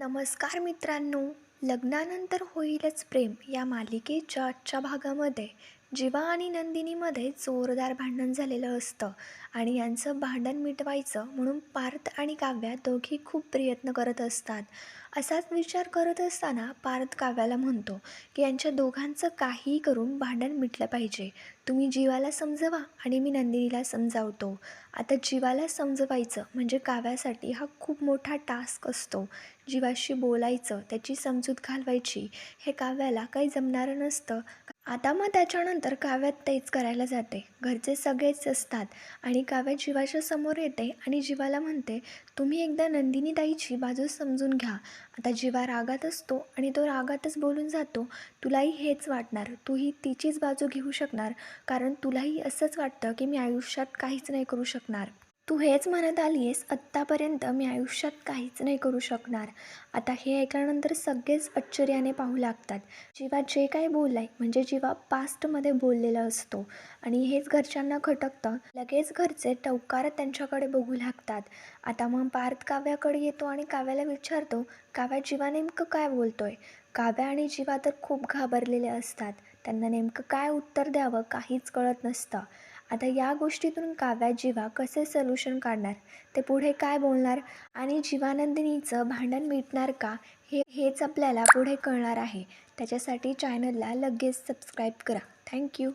नमस्कार मित्रांनो. लग्नानंतर होईलच प्रेम या मालिकेच्या आजच्या भागामध्ये. जीवा आणि नंदिनीमध्ये जोरदार भांडण झालेलं असतं आणि यांचं भांडण मिटवायचं म्हणून पार्थ आणि काव्या दोघी खूप प्रयत्न करत असतात. असाच विचार करत असताना पार्थ काव्याला म्हणतो की यांच्या दोघांचं काहीही करून भांडण मिटलं पाहिजे. तुम्ही जीवाला समजवा आणि मी नंदिनीला समजावतो. आता जीवाला समजवायचं म्हणजे काव्यासाठी हा खूप मोठा टास्क असतो. जीवाशी बोलायचं त्याची समजूत घालवायची हे काव्याला काही जमणारं नसतं. आता मग त्याच्यानंतर काव्यात तेच करायला जाते. घरचे सगळेच असतात आणि काव्या जीवाच्या समोर येते आणि जीवाला म्हणते तुम्ही एकदा नंदिनीताईची बाजू समजून घ्या. आता जीवा रागात असतो आणि तो रागातच बोलून जातो तुलाही हेच वाटणार. तूही तिचीच बाजू घेऊ शकणार कारण तुलाही असंच वाटतं की मी आयुष्यात काहीच नाही करू शकणार. तू हेच म्हणत आली आहेस आत्तापर्यंत मी आयुष्यात काहीच नाही करू शकणार. आता हे ऐकल्यानंतर सगळेच आश्चर्याने पाहू लागतात. जीवा जे काही बोललाय म्हणजे जीवा पास्टमध्ये बोललेला असतो. आणि हेच घरच्यांना खटकतं. लगेच घरचे टवकार त्यांच्याकडे बघू लागतात. आता मग पार्थ काव्याकडे येतो आणि काव्याला विचारतो काव्या जीवा नेमकं काय बोलतोय? काव्या आणि जीवा तर खूप घाबरलेले असतात. त्यांना नेमकं काय उत्तर द्यावं काहीच कळत नसतं. आता या गोष्टीतून काव्या जीवा कसे सोल्युशन काढणार? ते पुढे काय बोलणार? आणि जीवानंदिनीचं भांडण मिटणार का? हे हेच आपल्याला पुढे कळणार आहे. त्याच्यासाठी चॅनलला लगेच सबस्क्राईब करा. थँक्यू